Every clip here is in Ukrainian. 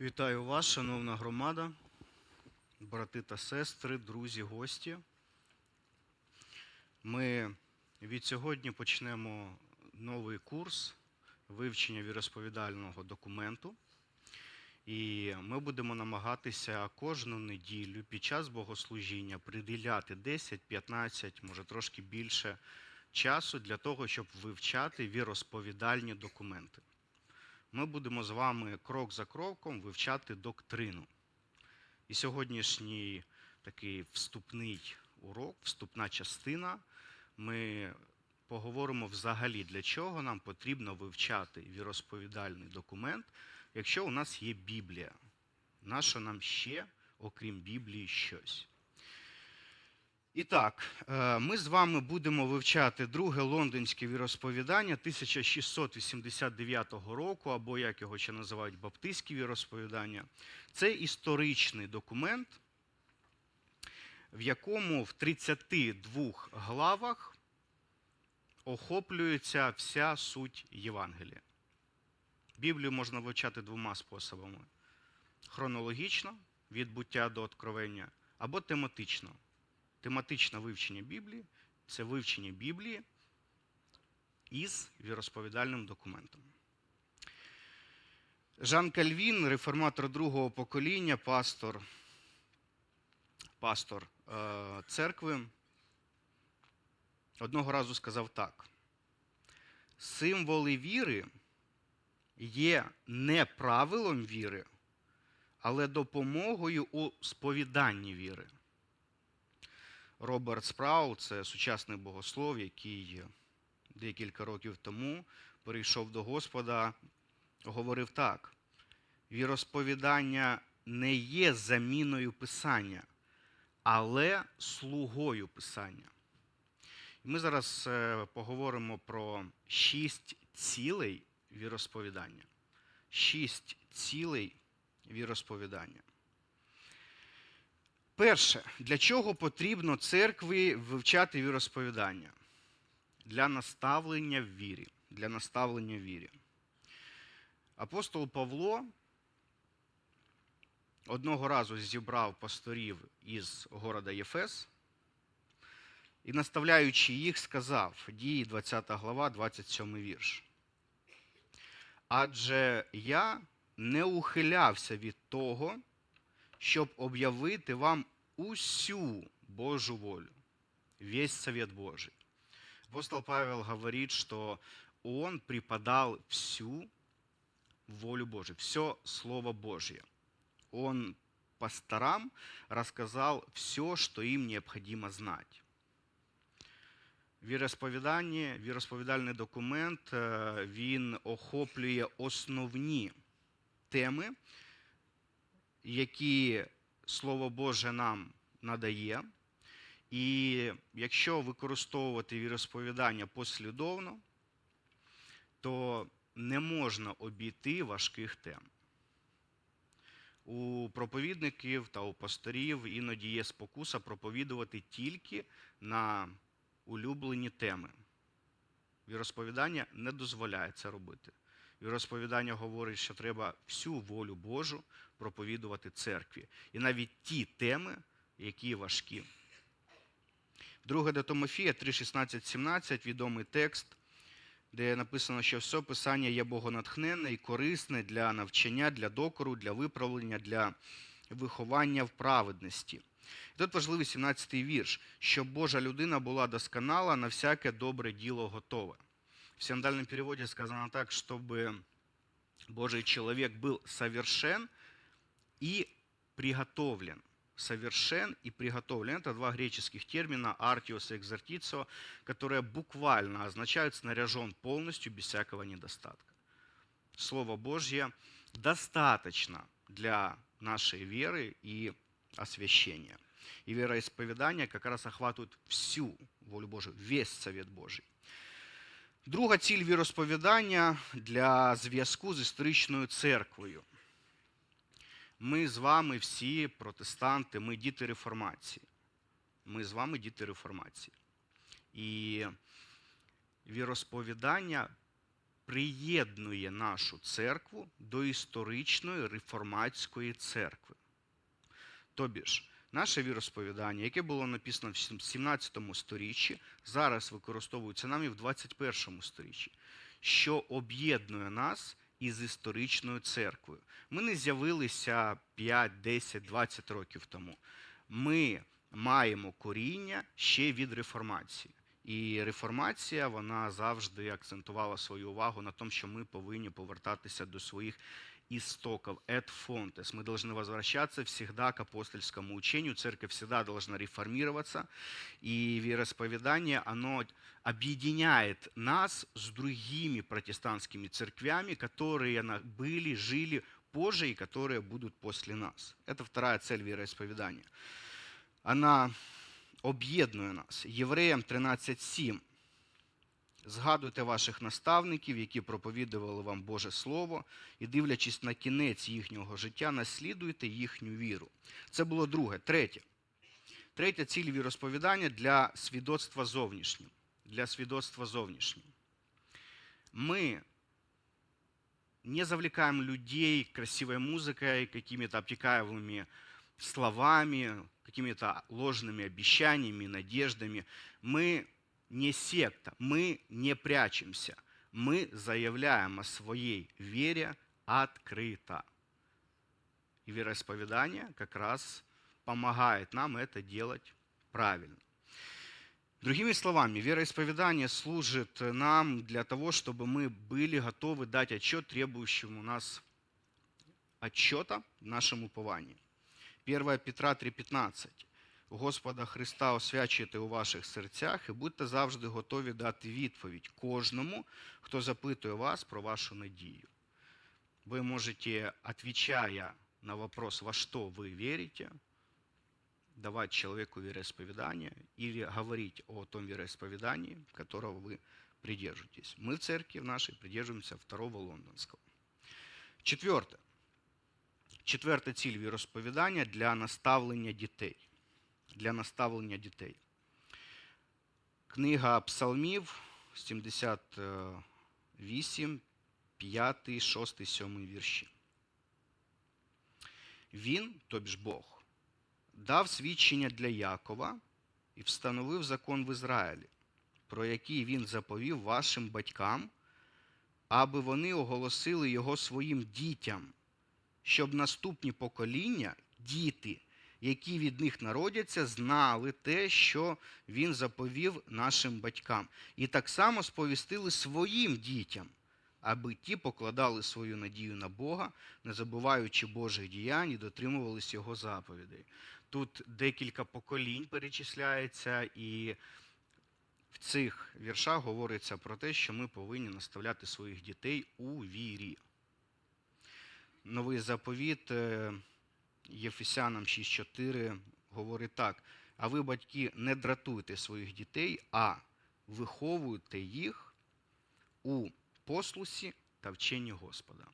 Вітаю вас, шановна громада, брати та сестри, друзі, гості. Ми від сьогодні почнемо новий курс вивчення віросповідального документу. І ми будемо намагатися кожну неділю під час богослужіння приділяти 10, 15, може трошки більше часу для того, щоб вивчати віросповідальні документи ми будемо з вами крок за кроком вивчати доктрину. І сьогоднішній такий вступний урок, вступна частина, ми поговоримо взагалі, для чого нам потрібно вивчати віросповідальний документ, якщо у нас є Біблія. Нащо нам ще, окрім Біблії, щось? І так, е, ми з вами будемо вивчати друге лондонське віросповідання 1689 року, або як його ще називають баптистське віросповідання. Це історичний документ, в якому в 32 главах охоплюється вся суть Євангелія. Біблію можна вивчати двома способами: хронологічно від буття до откровення, або тематично тематичне вивчення Біблії це вивчення Біблії із віросповідальним документом. Жан Кальвін, реформатор другого покоління, пастор, пастор е, церкви, одного разу сказав так: символи віри є не правилом віри, але допомогою у сповіданні віри. Роберт Спрау це сучасний богослов, який декілька років тому перейшов до Господа, говорив так: віросповідання не є заміною Писання, але слугою Писання. Ми зараз е, поговоримо про шість цілей віросповідання. Шість цілей віросповідання. Перше, для чого потрібно церкві вивчати віросповідання? Для наставлення в вірі. Для наставлення в вірі. Апостол Павло одного разу зібрав пасторів із города Єфес і, наставляючи їх, сказав, дії 20 глава, 27 вірш. Адже я не ухилявся від того, щоб об'явити вам усю Божу волю, весь совет Божий. Апостол Павел говорит, что он преподал всю волю Божию, все Слово Божье. Он пасторам рассказал все, что им необходимо знать. Віросповідання, віросповідальний документ, е, він охоплює основні теми, які Слово Боже нам надає. І якщо використовувати віросповідання послідовно, то не можна обійти важких тем. У проповідників та у пасторів іноді є спокуса проповідувати тільки на улюблені теми. Віросповідання не дозволяє це робити. Віросповідання говорить, що треба всю волю Божу проповідувати церкві. І навіть ті теми, які важкі. Друге до Томофія 3, 16, 17, відомий текст, де написано, що все писання є богонатхненне і корисне для навчання, для докору, для виправлення, для виховання в праведності. І тут важливий 17-й вірш, щоб Божа людина була досконала, на всяке добре діло готове. В синодальном переводе сказано так, чтобы Божий человек был совершен и приготовлен. Совершен и приготовлен. Это два греческих термина «артиос» и «экзертицо», которые буквально означают «снаряжен полностью, без всякого недостатка». Слово Божье достаточно для нашей веры и освящения. И вероисповедание как раз охватывает всю волю Божию, весь совет Божий. Друга ціль віросповідання для зв'язку з історичною церквою. Ми з вами всі протестанти, ми діти реформації. Ми з вами діти реформації. І віросповідання приєднує нашу церкву до історичної реформатської церкви. Тобі ж, наше віросповідання, яке було написано в 17 сторіччі, зараз використовується нами в 21 сторіччі, що об'єднує нас із історичною церквою. Ми не з'явилися 5, 10, 20 років тому. Ми маємо коріння ще від реформації. І реформація вона завжди акцентувала свою увагу на тому, що ми повинні повертатися до своїх истоков, et fontes. Мы должны возвращаться всегда к апостольскому учению. Церковь всегда должна реформироваться. И вероисповедание, оно объединяет нас с другими протестантскими церквями, которые на- были, жили позже и которые будут после нас. Это вторая цель вероисповедания. Она об'єднує нас. Євреям 13.7. Згадуйте ваших наставників, які проповідували вам Боже Слово, і дивлячись на кінець їхнього життя, наслідуйте їхню віру. Це було друге. Третє. Третя ціль віросповідання для свідоцтва зовнішнім. Для свідоцтва зовнішнім. Мы не завлекаем людей красивой музыкой, какими-то обтекаемыми словами, какими-то ложными обещаниями, надеждами. Мы не секта, мы не прячемся. Мы заявляем о своей вере открыто. И вероисповедание как раз помогает нам это делать правильно. Другими словами, вероисповедание служит нам для того, чтобы мы были готовы дать отчет требующему нас отчета в нашем уповании. 1 Петра 3,15. Господа Христа освячуйте у ваших серцях і будьте завжди готові дати відповідь кожному, хто запитує вас про вашу надію. Вы можете, отвечая на вопрос, во что вы верите, давать человеку вероисповедание или говорить о том вероисповедании, которого вы придерживаетесь. Мы в церкви в нашей придерживаемся второго лондонского. Четверте. Четверта ціль віросповідання для наставлення дітей. Для наставлення дітей. Книга Псалмів 78, 5, 6, 7 вірші. Він, тобі ж Бог, дав свідчення для Якова і встановив закон в Ізраїлі, про який він заповів вашим батькам, аби вони оголосили його своїм дітям, щоб наступні покоління, діти, які від них народяться, знали те, що він заповів нашим батькам, і так само сповістили своїм дітям, аби ті покладали свою надію на Бога, не забуваючи Божих діянь і дотримувались його заповідей. Тут декілька поколінь перечисляється, і в цих віршах говориться про те, що ми повинні наставляти своїх дітей у вірі. Новий заповіт е, Єфесянам 6.4 говорить так: а ви, батьки, не дратуйте своїх дітей, а виховуйте їх у послусі та вченні Господа.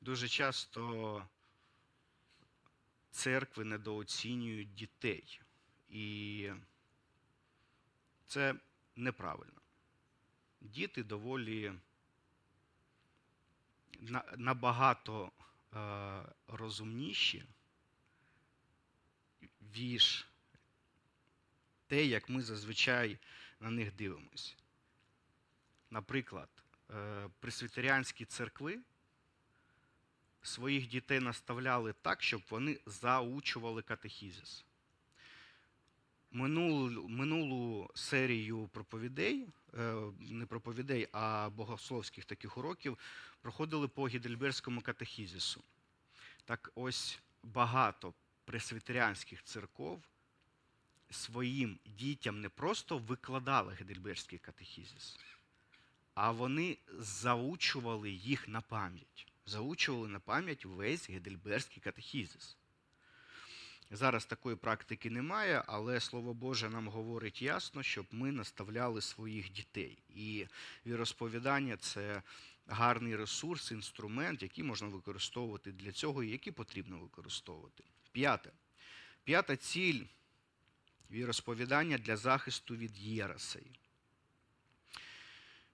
Дуже часто церкви недооцінюють дітей. І це неправильно. Діти доволі набагато розумніші, віж те, як ми зазвичай на них дивимося. Наприклад, е, пресвітеріанські церкви своїх дітей наставляли так, щоб вони заучували катехізис. Минулу, минулу серію проповідей, е, не проповідей, а богословських таких уроків проходили по Гідельберському катехізису. Так ось багато пресвітеріанських церков своїм дітям не просто викладали Гедельберський катехізис, а вони заучували їх на пам'ять. Заучували на пам'ять весь Гедельберський катехізис. Зараз такої практики немає, але Слово Боже нам говорить ясно, щоб ми наставляли своїх дітей. І віросповідання це гарний ресурс, інструмент, який можна використовувати для цього і який потрібно використовувати. П'яте. П'ята ціль віросповідання для захисту від єресей.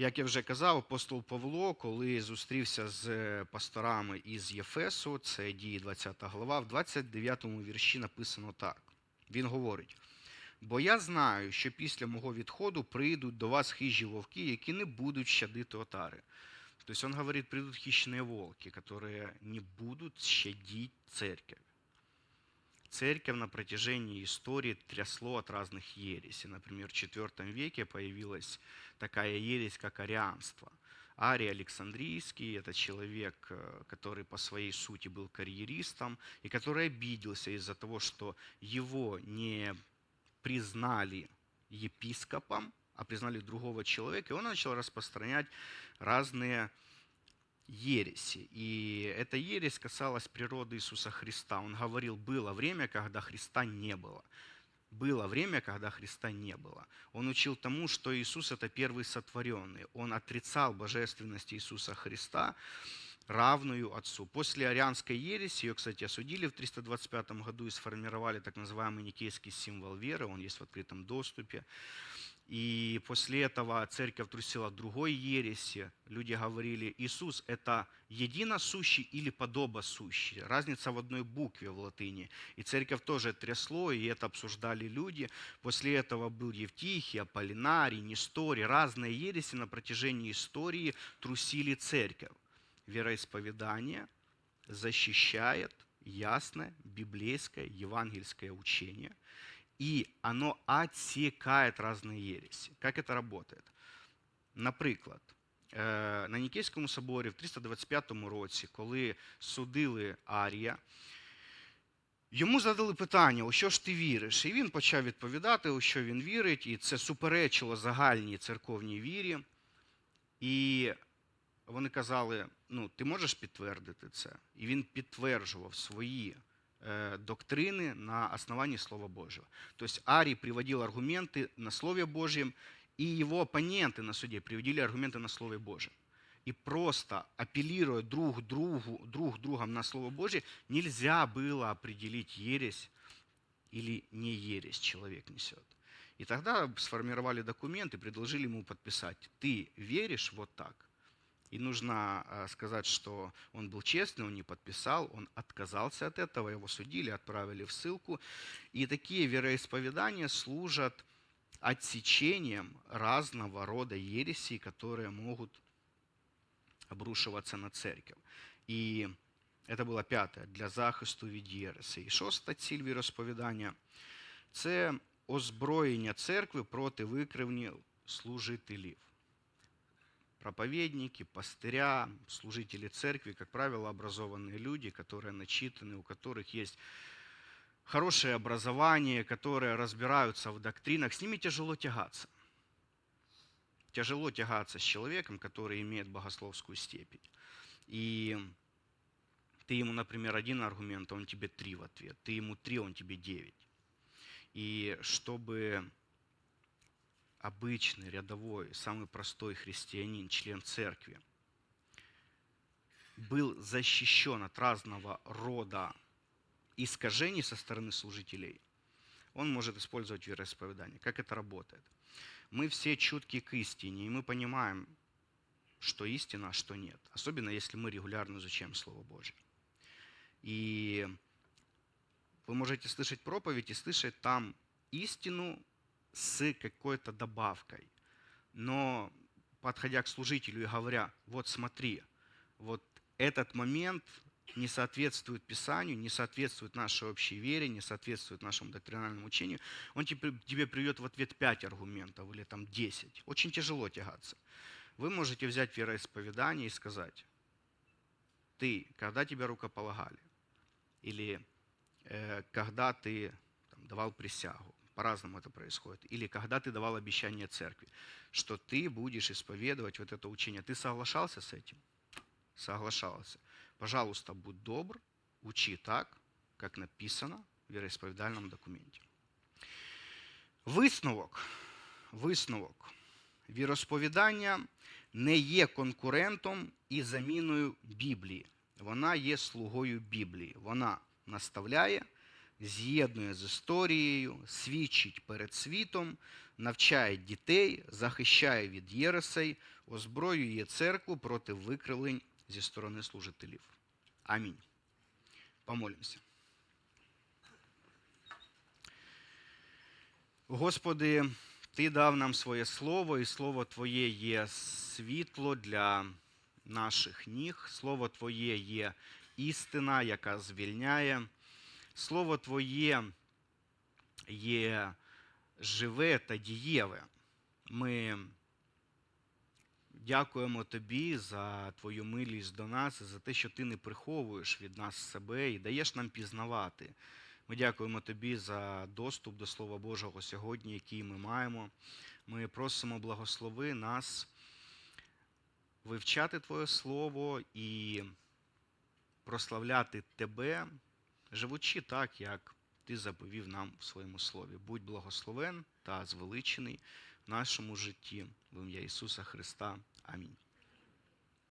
Як я вже казав, апостол Павло, коли зустрівся з е, пасторами із Єфесу, це дії 20 глава, в 29 вірші написано так. Він говорить: Бо я знаю, що після мого відходу прийдуть до вас хижі вовки, які не будуть щадити отари. То есть он говорит, придут хищные волки, которые не будут щадить церковь. Церковь на протяжении истории трясло от разных ересей. Например, в IV веке появилась такая ересь, как арианство. Арий Александрийский – это человек, э, который по своей сути был карьеристом и который обиделся из-за того, что его не признали епископом, а признали другого человека, и он начал распространять разные ереси. И эта ересь касалась природы Иисуса Христа. Он говорил, было время, когда Христа не было. Было время, когда Христа не было. Он учил тому, что Иисус – это первый сотворенный. Он отрицал божественность Иисуса Христа, равную Отцу. После арианской ереси, ее, кстати, осудили в 325 году и сформировали так называемый никейский символ веры, он есть в открытом доступе. И после этого церковь трусила другой ереси. Люди говорили, Иисус – это единосущий или подобосущий. Разница в одной букве в латыни. И церковь тоже трясло, и это обсуждали люди. После этого был Евтихий, Аполлинарий, Несторий. Разные ереси на протяжении истории трусили церковь. Вероисповедание защищает ясное библейское евангельское учение – и оно отсекает разные ереси. Как это работает? Наприклад, е, на Нікейському соборі в 325 році, коли судили Арія, йому задали питання, у що ж ти віриш? І він почав відповідати, у що він вірить, і це суперечило загальній церковній вірі. І вони казали: ну, ти можеш підтвердити це? І він підтверджував свої э, доктрины на основании Слова Божьего. То есть Арий приводил аргументы на Слове Божьем, и его оппоненты на суде приводили аргументы на Слове Божьем. И просто апеллируя друг, другу, друг другом на Слово Божье, нельзя было определить ересь или не ересь человек несет. И тогда сформировали документы, предложили ему подписать. Ты веришь вот так? И нужно э, сказать, что он был честный, он не подписал, он отказался от этого, его судили, отправили в ссылку. И такие вероисповедания служат отсечением разного рода ересей, которые могут обрушиваться на церковь. І це була п'ята для захисту від єреси. І шоста ціль віросповідання це озброєння церкви проти викривні служителів Проповедники, пастыря, служители церкви, как правило, образованные люди, которые начитаны, у которых есть хорошее образование, которые разбираются в доктринах, с ними тяжело тягаться. Тяжело тягаться с человеком, который имеет богословскую степень. И ты ему, например, один аргумент, а он тебе три в ответ. Ты ему три, он тебе девять. И чтобы обычный, рядовой, самый простой христианин, член церкви, был защищен от разного рода искажений со стороны служителей, он может использовать вероисповедание. Как это работает? Мы все чутки к истине, и мы понимаем, что истина, а что нет. Особенно если мы регулярно изучаем Слово Божье. И вы можете слышать проповедь и слышать там истину с какой-то добавкой. Но подходя к служителю и говоря, вот смотри, вот этот момент не соответствует Писанию, не соответствует нашей общей вере, не соответствует нашему доктринальному учению, он тебе, приведет в ответ 5 аргументов или там 10. Очень тяжело тягаться. Вы можете взять вероисповедание и сказать, ты, когда тебя рукополагали, или э, когда ты там, давал присягу, по-разному это происходит. Или когда ты давал обещание церкви, что ты будешь исповедовать вот это учение. Ты соглашался с этим? Соглашался. Пожалуйста, будь добр, учи так, как написано в вероисповедальном документе. Висновок. Висновок. Віросповідання не є конкурентом і заміною Біблії. Вона є слугою Біблії. Вона наставляє, з'єднує з історією, свідчить перед світом, навчає дітей, захищає від єресей, озброює церкву проти викривлень зі сторони служителів. Амінь. Помолимося. Господи, Ти дав нам своє слово, і слово Твоє є світло для наших ніг. Слово Твоє є істина, яка звільняє. Слово Твоє є живе та дієве. Ми дякуємо Тобі за Твою милість до нас, за те, що Ти не приховуєш від нас себе і даєш нам пізнавати. Ми дякуємо Тобі за доступ до Слова Божого сьогодні, який ми маємо. Ми просимо благослови нас вивчати Твоє Слово і прославляти Тебе, живучи так, як Ти заповів нам в своєму слові. Будь благословен та звеличений в нашому житті в ім'я Ісуса Христа. Амінь.